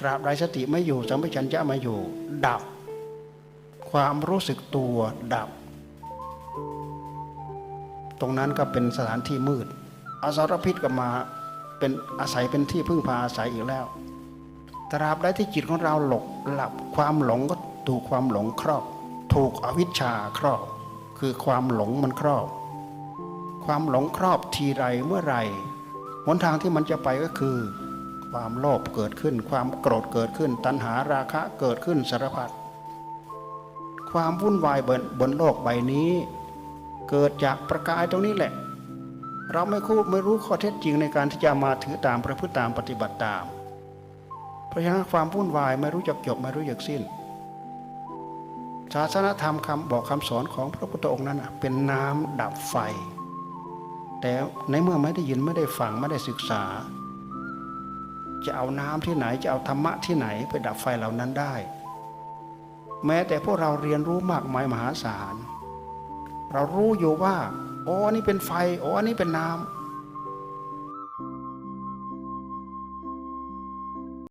ตราบใดสติไม่อยู่สัมปชัญญะไม่อยู่ ดับ ความรู้สึกตัวดับ ตรงนั้นก็เป็นสถานที่มืด อสรพิษก็มาเป็นอาศัยเป็นที่พึ่งพาอาศัยอีกแล้ว ตราบใดที่จิตของเราหลกหลับความหลงก็ถูกความหลงครอบ ถูกอวิชชาครอบ คือความหลงมันครอบ ความหลงครอบทีไรเมื่อไรหนทางที่มันจะไปก็คือ ความโลภเกิดขึ้น ความโกรธเกิดขึ้น ตัณหาราคะเกิดขึ้นสารพัดความวุ่นวายบนบนโลกใบนี้ เกิดจากประกายตรงนี้แหละ เราไม่คู่ไม่รู้ข้อเท็จจริงในการที่จะมาถือตามประพฤติตามปฏิบัติตาม เพราะฉะนั้นความวุ่นวายไม่รู้จักจบไม่รู้จักสิ้น ศาสนธรรมคำบอกคำสอนของพระพุทธองค์นั้นเป็นน้ำดับไฟ แต่ในเมื่อไม่ได้ยินไม่ได้ฟังไม่ได้ศึกษา จะเอาน้ำที่ไหนจะเอาธรรมะที่ไหนไปดับไฟเหล่านั้นได้ แม้แต่พวกเราเรียนรู้มากมายมหาศาล เรารู้อยู่ว่าโอ้อันนี้เป็นไฟโอ้อันนี้เป็นน้ำ